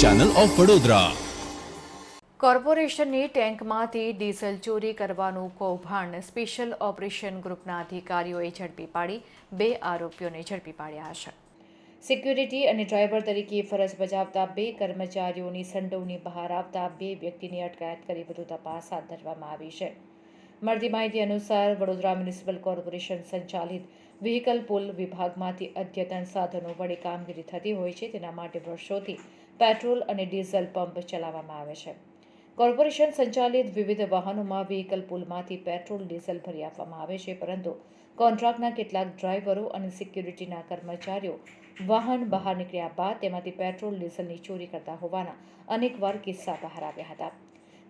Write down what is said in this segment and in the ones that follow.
Channel of Vadodara કોર્પોરેશનની ટેન્કમાંથી diesel ચોરી કરવાનું કૌભાંડ સ્પેશિયલ ઓપરેશન ગ્રુપના અધિકારીઓએ ઝડપી પાડી. બે આરોપીઓને ઝડપી પાડ્યા છે. સિક્યુરિટી અને ડ્રાઈવર તરીકે ફરજ બજાવતા બે કર્મચારીઓની સંડોવણી બહાર આવતા બે વ્યક્તિની અટકાયત કરી વધુ તપાસ હાથ ધરવામાં આવી છે. મળતી માહિતી અનુસાર વડોદરા મ્યુનિસિપલ કોર્પોરેશન સંચાલિત વ્હીકલ પુલ વિભાગમાંથી અદ્યતન સાધનો વડે કામગીરી થતી હોય છે. તેના માટે વર્ષોથી પેટ્રોલ અને ડીઝલ પંપ ચલાવવામાં આવે છે. કોર્પોરેશન સંચાલિત વિવિધ વાહનોમાં વ્હીકલ પુલમાંથી પેટ્રોલ, ડીઝલ ભરી આપવામાં આવે છે. પરંતુ કોન્ટ્રાક્ટના કેટલાક ડ્રાઈવરો અને સિક્યુરિટીના કર્મચારીઓ વાહન બહાર નીકળ્યા બાદ તેમાંથી પેટ્રોલ, ડીઝલની ચોરી કરતા હોવાના અનેકવાર કિસ્સા બહાર આવ્યા હતા.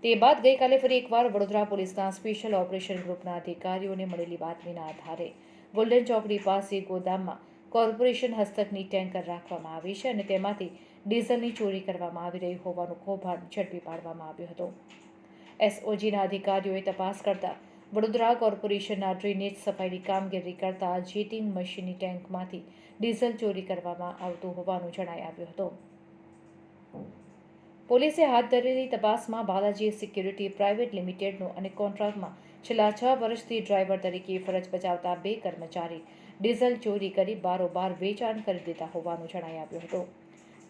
તે બાદ ગઈકાલે ફરી એકવાર વડોદરા પોલીસના સ્પેશિયલ ઓપરેશન ગ્રુપના અધિકારીઓને મળેલી બાતમીના આધારે ગોલ્ડન ચોકડી પાસે ગોદામમાં કોર્પોરેશન હસ્તકની ટેન્કર રાખવામાં આવી છે અને તેમાંથી ડીઝલની ચોરી કરવામાં આવી રહી હોવાનું કૌભાંડ ઝડપી પાડવામાં આવ્યું હતું. એસઓજીના અધિકારીઓએ તપાસ કરતા વડોદરા કોર્પોરેશનના ડ્રેનેજ સફાઈની કામગીરી કરતા જેટિંગ મશીનની ટેન્કમાંથી ડીઝલ ચોરી કરવામાં આવતું હોવાનું જણાઈ આવ્યું હતું. પોલીસે હાથ ધરેલી તપાસમાં બાલાજી સિક્યુરિટી પ્રાઇવેટ લિમિટેડનું અને કોન્ટ્રાક્ટમાં છેલ્લા છ વર્ષથી ડ્રાઈવર તરીકે ફરજ બજાવતા બે કર્મચારી ડીઝલ ચોરી કરી બારોબાર વેચાણ કરી દેતા હોવાનું જણાઈ આવ્યું હતું.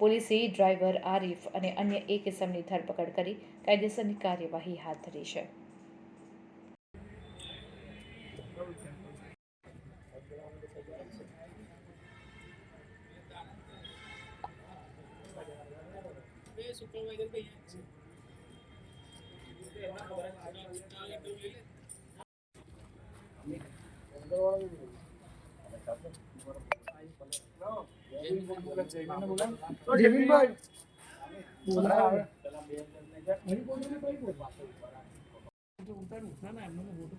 પોલીસે ડ્રાઈવર આરીફ અને અન્ય એક કિસમની ધરપકડ કરી કાયદેસરની કાર્યવાહી હાથ ધરી છે. సూపర్వైజర్ જમીન ભાઈ ઉતારું ના ના એમને મોટું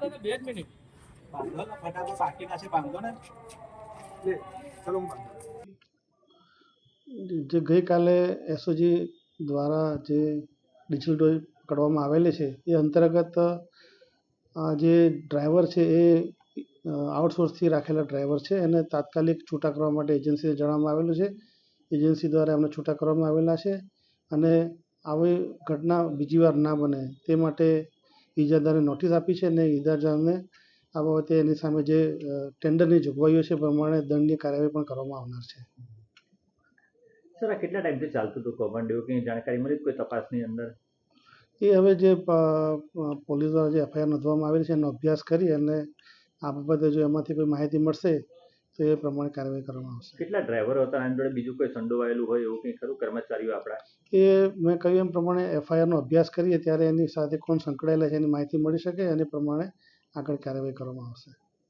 દાદા બે જ મિનિટ. બાંધો ને ફટાફટ બાકીના છે બાંધો ને. લે ચલો હું જે ગઈકાલે એસઓજી દ્વારા જે ડિજિટલ ટોય કરવામાં આવેલી છે એ અંતર્ગત જે ડ્રાઈવર છે એ આઉટસોર્સથી રાખેલા ડ્રાઈવર છે. એને તાત્કાલિક છૂટા કરવા માટે એજન્સીને જણાવવામાં આવેલું છે. એજન્સી દ્વારા એમને છૂટા કરવામાં આવેલા છે અને આવી ઘટના બીજી વાર ના બને તે માટે ઇજાદારને નોટિસ આપી છે અને ઇજાદારને આ બાબતે એની સામે જે ટેન્ડરની જોગવાઈઓ છે પ્રમાણે દંડની કાર્યવાહી પણ કરવામાં આવનાર છે. સર આ કેટલા ટાઈમથી ચાલતું હતું કૌભાંડ? એવું કંઈ જાણકારી મળી કોઈ તપાસની અંદર? એ હવે જે પોલીસ દ્વારા જે એફઆઈઆર નોંધવામાં આવેલી છે એનો અભ્યાસ કરી અને આ બાબતે જો એમાંથી કોઈ માહિતી મળશે તો એ પ્રમાણે કાર્યવાહી કરવામાં આવશે. કેટલા ડ્રાઈવરો હતા? એની જોડે બીજું કોઈ સંડોવાયેલું હોય એવું કંઈ ખરું? કર્મચારીઓ આપણા? એ મેં કહ્યું એમ પ્રમાણે એફઆઈઆરનો અભ્યાસ કરીએ ત્યારે એની સાથે કોણ સંકળાયેલા છે એની માહિતી મળી શકે અને પ્રમાણે આગળ કાર્યવાહી કરવામાં આવશે.